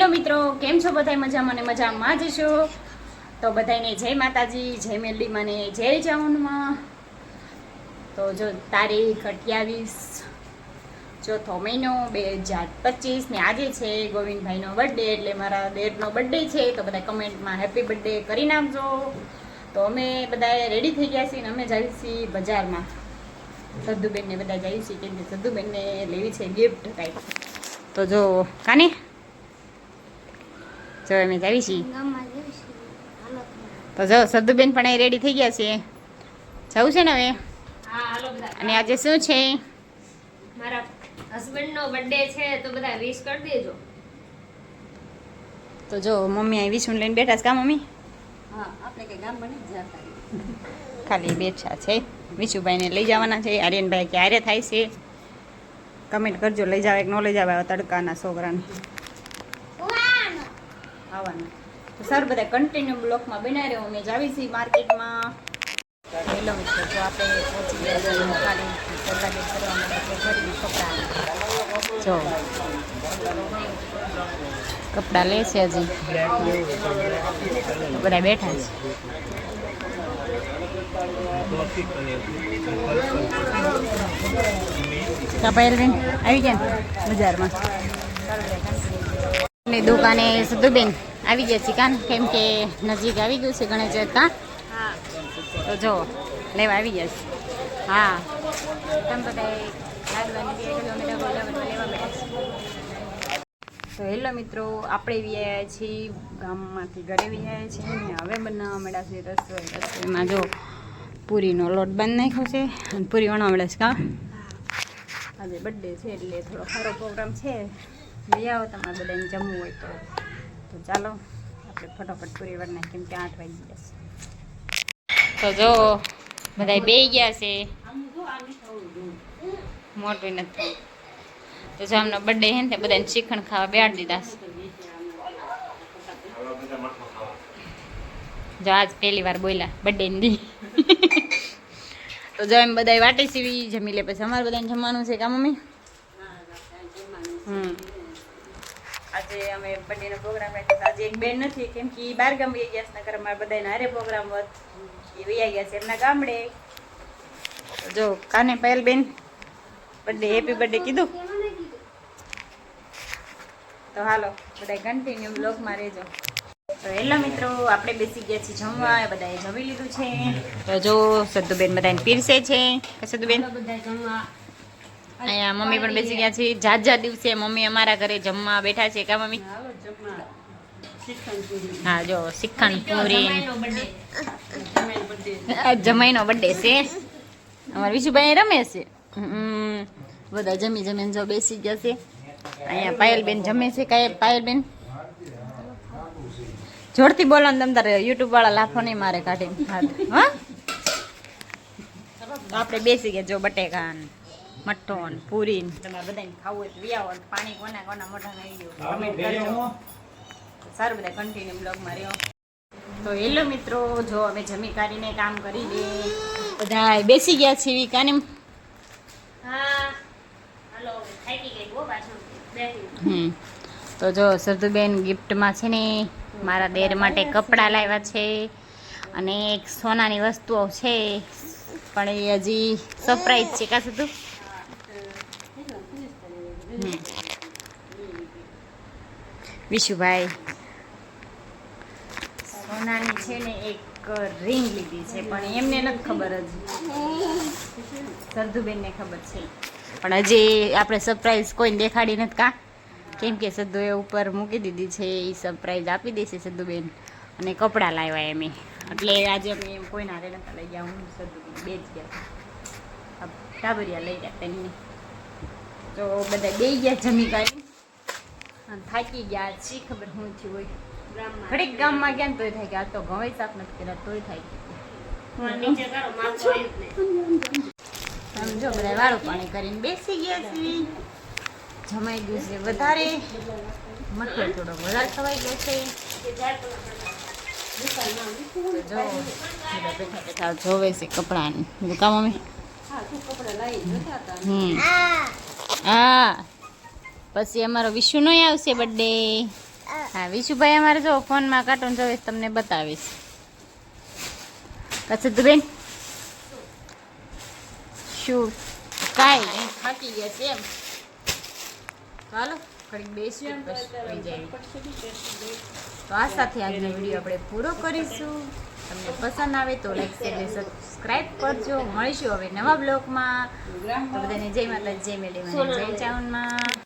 Hello મિત્રો, કેમ છો બધા મજામાં ને મજામાં જ છો? તો બધાને જય માતાજી, જય મેરડી મને જય જાઉનમાં તો જો તારીખ અઠ્યાવીસ, ચોથો મહિનો બે હજાર પચીસ ને આજે છે ગોવિંદભાઈનો બર્થડે એટલે મારા દેરનો બર્થડે છે, તો બધા કમેન્ટમાં હેપી બર્થડે કરી નાખજો. તો અમે બધા રેડી થઈ ગયા છીએ ને અમે જઈએ છીએ બજારમાં. સદ્દુબેનને બધા જઈએ છીએ કેમ કે સદ્દુબેનને લેવી છે ગિફ્ટ કાંઈક તો જો કાને? જો અમે આવી છીએ. તો જો સદ્દુબેન પણ અહીં રેડી થઈ ગયા છે જવું છે ને હવે? હા હાલો બધા. અને આજે શું છે? મારા હસબન્ડ નો બર્થડે છે તો બધા વિશ કરી દેજો. તો જો મમ્મી અહીં વિષ્ણુ લઈને બેઠા છે. કા મમ્મી? હા આપણે કઈ ગામ બની જતા ખાલી બેઠા છે. વિશુભાઈને લઈ જવાના છે. આર્યનભાઈ ક્યારે થાય છે. કમેન્ટ કરજો. લઈ જાવ કે ન લઈ જાવ તડકાના છોકરાને. આવવાનું તો સર, બધા કન્ટિન્યુ બ્લોકમાં બનાવી રહ્યો. અમે જાવી છીએ માર્કેટમાં. હેલો મિત્રો તો આપણે કપડાં. જો. કપડાં લે છે હજી. બધા બેઠા છે. કપાયલબેન આવી ગયા બજારમાં. ની દુકાને સુધુબેન આવી ગયા છે કાન. કેમ કે નજીક આવી ગયું છે ગણેશ હા તો જો, લેવા આવી ગયા છે. હા. તમે બધા તો હેલો મિત્રો, આપણે આવ્યા છીએ, ગામમાંથી ઘરે આવ્યા છીએ અને હવે બનાવવા મળ્યા છે રસોઈ. રસોઈમાં જો પૂરીનો લોટ બંધ નાખ્યો છે અને પૂરી વણાવડે છે, કા? આજે બર્થડે છે એટલે થોડો સારો પ્રોગ્રામ છે. લઈ આવો તમારે બધાને જમવું હોય તો. તો ચાલો, આપણે ફટાફટ પૂરી વાર નાખીએ, કેમ કે આઠ વાગી જશે તો જો બધા બે ગયા છે. મોટું નથી. તો જો આમનો બર્થડે હે ને બધાને શ્રીખંડ ખાવા બેહાડી દીધા છે. જો આજ પહેલી વાર બોલ્યા બર્થડે ની તો જો એમ બધા વાટી સીવી જમી લે, પછી અમારે બધાને જમવાનું છે કા મમ્મી? હમ. આજે અમે બર્થડેનો પ્રોગ્રામ રાખ્યો આજે એક બેન નથી, કેમ કે એ બાર ગામ ગયા છે, નકર અમારા બધાને હારે પ્રોગ્રામ હોત. એ વૈયા ગયા છે એમના ગામડે. જો, કાને પહેલ બેન બર્થડે હેપી બર્થડે કીધું? તો હાલો બધા કન્ટિન્યુ બ્લોગમાં રહેજો. તો હેલો મિત્રો, આપણે બેસી ગયા છીએ જમવા એ બધાએ જમી લીધું છે. તો જો સદ્દુબેન બધાને પીરસે છે. સદ્દુબેન બધા જમવા. અહીંયા મમ્મી પણ બેસી ગયા છે. જાત જાત દિવસે મમ્મી અમારા ઘરે જમવા બેઠા છે. કા મમ્મી? હા જો શ્રીખંડ પૂરી. જમાઈનો બર્થડે છે. અમારા વિશુભાઈ રમે છે. હમ, બધા જમી જમીને જો બેસી ગયા છે. અહીંયા પાયલબેન જમે છે. કાંઈ પાયલબેન? જોરથી બોલો ને તમ તારે યુટ્યુબ વાળા લાફો નહીં મારે કાઢી હા. તો આપણે બેસી ગયા જો બટેકા ને મઠ્ઠો ને પૂરી ને બધાને ખાવું હોય તો વી પાણી કોના કોના મોઢા આવી. ગયું કમેન્ટ કરજો. સારું બધા કન્ટિન્યુ બ્લોગમાં રહ્યો. તો હેલો મિત્રો જો અમે જમી કાઢીને કામ કરી દે. બધા બેસી ગયા છે એવી કાને હા હાલો થાકી ગઈ બહુ પાછું. બેઠી હમ. તો જો સરદુબેન ગિફ્ટમાં છે ને મારા દેર માટે કપડાં લાવ્યા છે અને એક સોનાની વસ્તુઓ છે. પણ એ હજી સરપ્રાઈઝ છે કાં સદુ હમ. વિશુભાઈ. સોનાની છે ને એક રિંગ લીધી છે, પણ એમને નથી ખબર હજી. સરદુબેનને ખબર છે. પણ હજી આપણે સરપ્રાઈઝ કોઈને દેખાડી નથી કા? કેમ કે સદ્દુએ ઉપર મૂકી દીધી છે એ સરપ્રાઈઝ આપી દેશે સદ્દુબેન અને કપડાં લાવ્યા એમ. એટલે આજે અમે એમ કોઈને હારે નતા લઈ ગયા, હું સદ્દુબેન બે જ ગયા ટાબરિયા લઈ ગયા તેમને તો બધા બે ગયા જમી કાઢી. થાકી ગયા શી ખબર શું થયું હોય. ઘડીક ગામમાં ગયા. ને તોય થાય આ તો ઘવાઈ સાફ નથી કર્યા તોય થાય. સમજો બધા વાળું પાણી કરીને બેસી ગયા છીએ. જમાઈ ગયું છે વધારે. મઠો થોડો વધારે ખવાઈ ગયો છે. બેઠા બેઠા જોવે છે કપડાની બીજું કામ હા હા. પછી અમારો વિશુ નો આવશે બર્થડે હા, વિશુભાઈ અમારે જો ફોનમાં કાર્ટૂન જોવે તમને બતાવીશ પછી બેન શું? કાંઈ થાકી ગયા છે એમ. ચાલો, ઘડીક બેસી પછી જાય તો આ સાથે આજનો વીડિયો આપણે પૂરો કરીશું. તમને પસંદ આવે તો લાઈક શેર અને સબસ્ક્રાઈબ કરજો. મળીશું હવે નવા બ્લોગમાં બધાને જય માતા જય મેલી જય ચાઉનમાં.